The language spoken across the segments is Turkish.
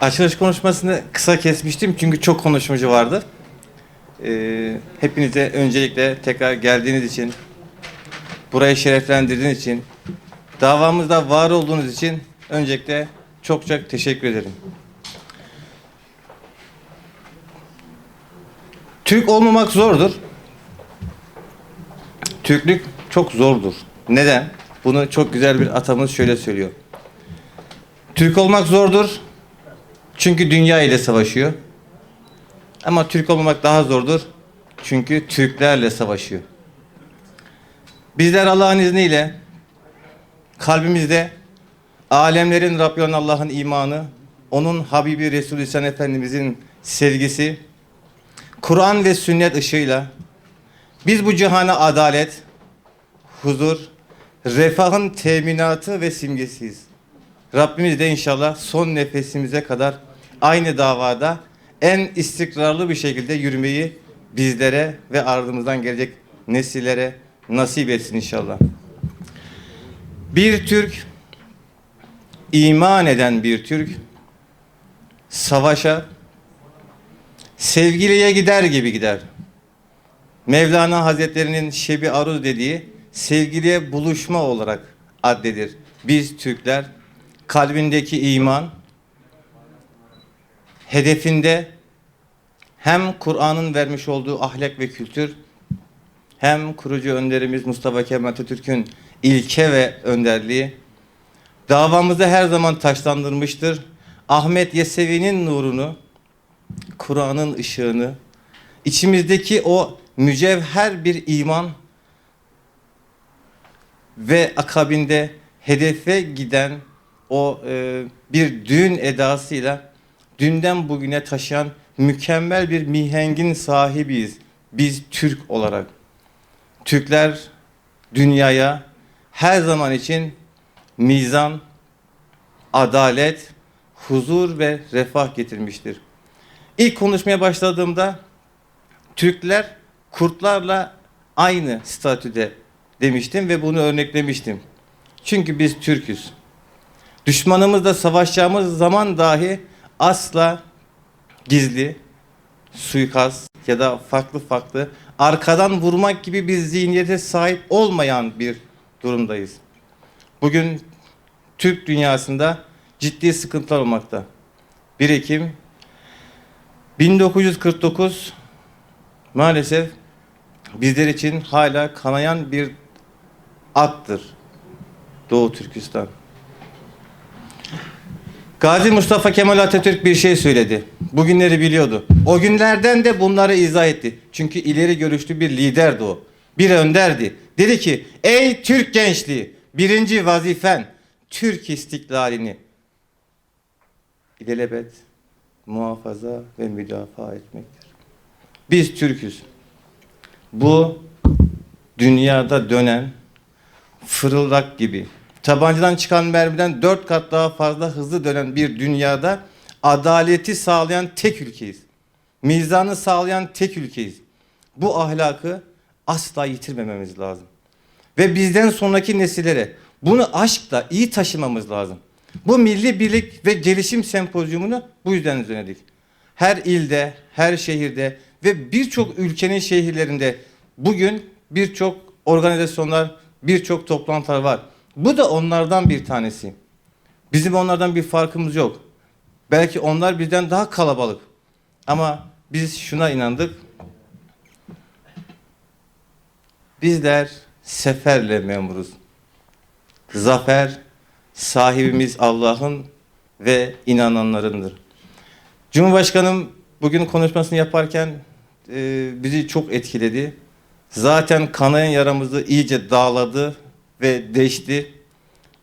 Açılış konuşmasını kısa kesmiştim çünkü çok konuşmacı vardı. Ee, hepinize öncelikle tekrar geldiğiniz için, burayı şereflendirdiğiniz için, davamızda var olduğunuz için öncelikle çok çok teşekkür ederim. Türk olmamak zordur. Türklük çok zordur. Neden? Bunu çok güzel bir atamız şöyle söylüyor. Türk olmak zordur. Çünkü dünya ile savaşıyor. Ama Türk olmamak daha zordur. Çünkü Türklerle savaşıyor. Bizler Allah'ın izniyle kalbimizde alemlerin Rabbi olan Allah'ın imanı, onun Habibi Resulü İhsan Efendimizin sevgisi, Kur'an ve sünnet ışığıyla biz bu cihana adalet, huzur, refahın teminatı ve simgesiyiz. Rabbimiz de inşallah son nefesimize kadar aynı davada en istikrarlı bir şekilde yürümeyi bizlere ve ardımızdan gelecek nesillere nasip etsin inşallah. Bir Türk, iman eden bir Türk, savaşa, sevgiliye gider gibi gider. Mevlana Hazretlerinin Şebi Aruz dediği sevgiliye buluşma olarak addedir. Biz Türkler kalbindeki iman, hedefinde hem Kur'an'ın vermiş olduğu ahlak ve kültür, hem kurucu önderimiz Mustafa Kemal Atatürk'ün ilke ve önderliği davamızı her zaman taşlandırmıştır. Ahmet Yesevi'nin nurunu, Kur'an'ın ışığını, içimizdeki o mücevher bir iman ve akabinde hedefe giden o e, bir düğün edasıyla dünden bugüne taşıyan mükemmel bir mihengin sahibiyiz. Biz Türk olarak. Türkler dünyaya her zaman için mizan, adalet, huzur ve refah getirmiştir. İlk konuşmaya başladığımda Türkler kurtlarla aynı statüde demiştim ve bunu örneklemiştim. Çünkü biz Türküz. Düşmanımızla savaşacağımız zaman dahi asla gizli, suikast ya da farklı farklı arkadan vurmak gibi bir zihniyete sahip olmayan bir durumdayız. Bugün Türk dünyasında ciddi sıkıntılar olmakta. 1 Ekim 1949 maalesef bizler için hala kanayan bir attır. Doğu Türkistan. Gazi Mustafa Kemal Atatürk bir şey söyledi. Bugünleri biliyordu. O günlerden de bunları izah etti. Çünkü ileri görüşlü bir liderdi o. Bir önderdi. Dedi ki ey Türk gençliği birinci vazifen Türk istiklalini ilelebet muhafaza ve müdafaa etmektir. Biz Türküz. Bu dünyada dönen fırıldak gibi tabancadan çıkan mermiden dört kat daha fazla hızlı dönen bir dünyada adaleti sağlayan tek ülkeyiz. Mizanı sağlayan tek ülkeyiz. Bu ahlakı asla yitirmememiz lazım. Ve bizden sonraki nesillere bunu aşkla iyi taşımamız lazım. Bu milli birlik ve gelişim sempozyumunu bu yüzden düzenledik. Her ilde, her şehirde ve birçok ülkenin şehirlerinde bugün birçok organizasyonlar, birçok toplantılar var. Bu da onlardan bir tanesi. Bizim onlardan bir farkımız yok. Belki onlar bizden daha kalabalık. Ama biz şuna inandık. Bizler seferle memuruz. Zafer sahibimiz Allah'ın ve inananlarındır. Cumhurbaşkanım bugün konuşmasını yaparken e, bizi çok etkiledi. Zaten kanayan yaramızı iyice dağladı ve deşti.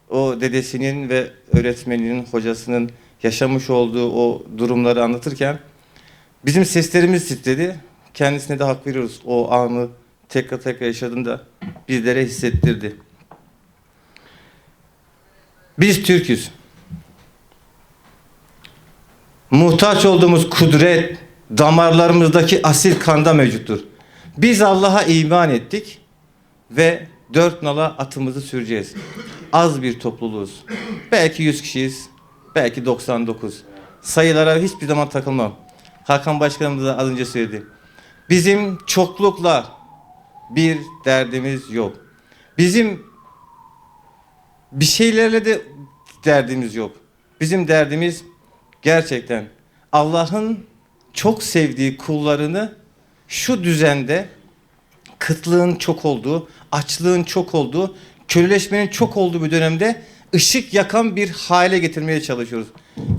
O dedesinin ve öğretmeninin, hocasının yaşamış olduğu o durumları anlatırken bizim seslerimiz titredi. Kendisine de hak veriyoruz. O anı tekrar tekrar yaşadığında bizlere hissettirdi. Biz Türküz. Muhtaç olduğumuz kudret damarlarımızdaki asil kanda mevcuttur. Biz Allah'a iman ettik ve dört nala atımızı süreceğiz. Az bir topluluğuz. Belki 100 kişiyiz, belki 99. sayılara hiçbir zaman takılmam. Hakan Başkanımız da az önce söyledi. Bizim çoklukla bir derdimiz yok. Bizim bir şeylerle de derdimiz yok. Bizim derdimiz gerçekten Allah'ın çok sevdiği kullarını şu düzende kıtlığın çok olduğu, açlığın çok olduğu, köleleşmenin çok olduğu bir dönemde ışık yakan bir hale getirmeye çalışıyoruz.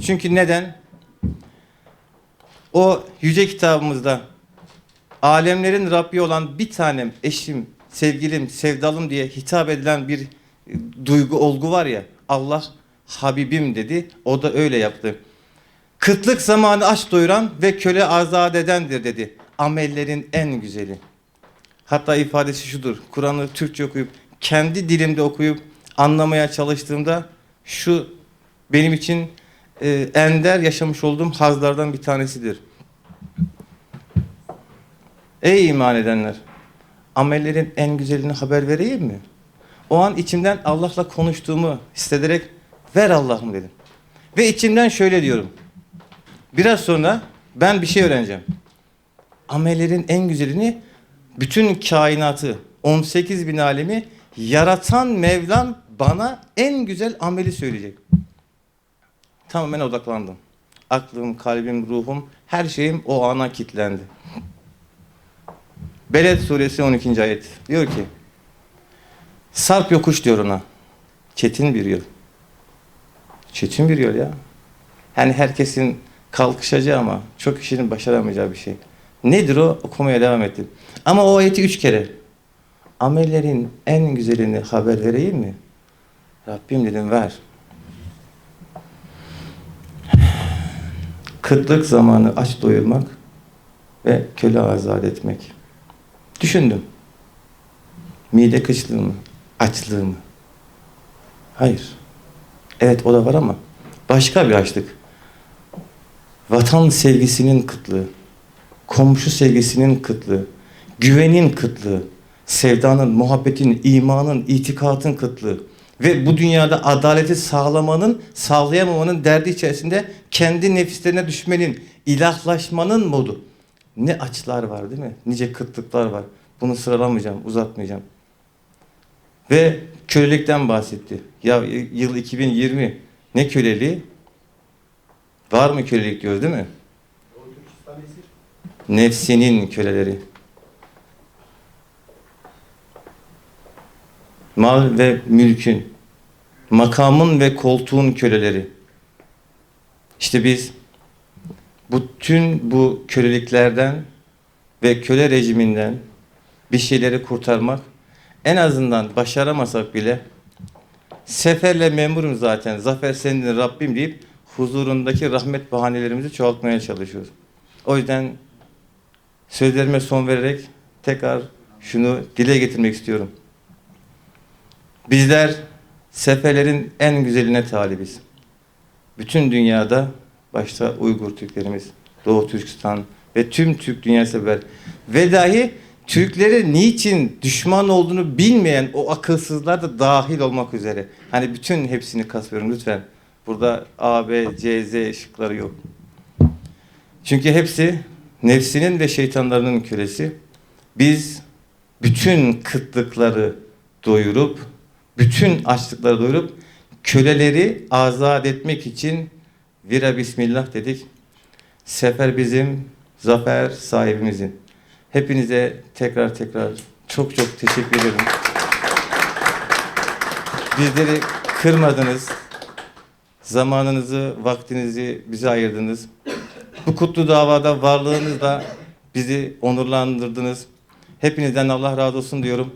Çünkü neden? O yüce kitabımızda alemlerin Rabbi olan bir tanem eşim, sevgilim, sevdalım diye hitap edilen bir e, duygu, olgu var ya. Allah Habibim dedi. O da öyle yaptı. Kıtlık zamanı aç doyuran ve köle azat edendir dedi. Amellerin en güzeli. Hatta ifadesi şudur. Kur'an'ı Türkçe okuyup kendi dilimde okuyup anlamaya çalıştığımda şu benim için e, ender yaşamış olduğum hazlardan bir tanesidir. Ey iman edenler! Amellerin en güzelini haber vereyim mi? O an içimden Allah'la konuştuğumu hissederek ver Allah'ım dedim. Ve içimden şöyle diyorum. Biraz sonra ben bir şey öğreneceğim. Amellerin en güzelini bütün kainatı 18 bin alemi yaratan Mevlam bana en güzel ameli söyleyecek. Tamamen odaklandım. Aklım, kalbim, ruhum, her şeyim o ana kilitlendi. Beled suresi 12. ayet diyor ki Sarp yokuş diyor ona. Çetin bir yol. Çetin bir yol ya. Yani herkesin kalkışacağı ama çok kişinin başaramayacağı bir şey. Nedir o? Okumaya devam ettim. Ama o ayeti üç kere. Amellerin en güzelini haber vereyim mi? Rabbim dedim ver. Kıtlık zamanı aç doyurmak ve köle azat etmek. Düşündüm. Mide kışlığı mı? Açlığı mı? Hayır. Evet o da var ama başka bir açlık. Vatan sevgisinin kıtlığı, komşu sevgisinin kıtlığı, güvenin kıtlığı, sevdanın, muhabbetin, imanın, itikatın kıtlığı ve bu dünyada adaleti sağlamanın, sağlayamamanın derdi içerisinde kendi nefislerine düşmenin, ilahlaşmanın modu. Ne açlar var değil mi? Nice kıtlıklar var. Bunu sıralamayacağım, uzatmayacağım. Ve kölelikten bahsetti. Ya yıl 2020 ne köleliği? Var mı kölelik diyoruz değil mi? Nefsinin köleleri. Mal ve mülkün, makamın ve koltuğun köleleri. İşte biz bütün bu köleliklerden ve köle rejiminden bir şeyleri kurtarmak en azından başaramasak bile seferle memurum zaten zafer senin Rabbim deyip huzurundaki rahmet bahanelerimizi çoğaltmaya çalışıyoruz. O yüzden sözlerime son vererek tekrar şunu dile getirmek istiyorum. Bizler seferlerin en güzeline talibiz. Bütün dünyada başta Uygur Türklerimiz, Doğu Türkistan ve tüm Türk dünyası sefer ve dahi Türkleri niçin düşman olduğunu bilmeyen o akılsızlar da dahil olmak üzere. Hani bütün hepsini kasıyorum lütfen. Burada A, B, C, Z şıkları yok. Çünkü hepsi nefsinin ve şeytanlarının kölesi. Biz bütün kıtlıkları doyurup, bütün açlıkları doyurup, köleleri azat etmek için vira bismillah dedik. Sefer bizim, zafer sahibimizin. Hepinize tekrar tekrar çok çok teşekkür ederim. Bizleri kırmadınız. Zamanınızı, vaktinizi bize ayırdınız. Bu kutlu davada varlığınızla bizi onurlandırdınız. Hepinizden Allah razı olsun diyorum.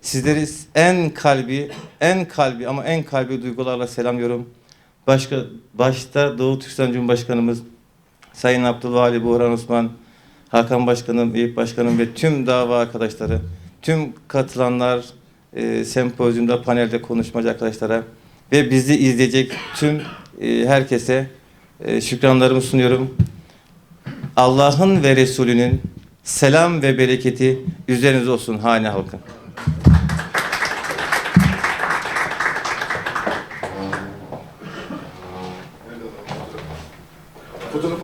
Sizleri en kalbi, en kalbi ama en kalbi duygularla selamlıyorum. Başka, başta Doğu Türkistan Cumhurbaşkanımız Sayın Abdülvali Buğran Osman, Hakan Başkanım, Eyüp Başkanım ve tüm dava arkadaşları, tüm katılanlar, e, sempozyumda, panelde konuşmacı arkadaşlara ve bizi izleyecek tüm e, herkese e, şükranlarımı sunuyorum. Allah'ın ve Resulünün selam ve bereketi üzerinize olsun hane halkı.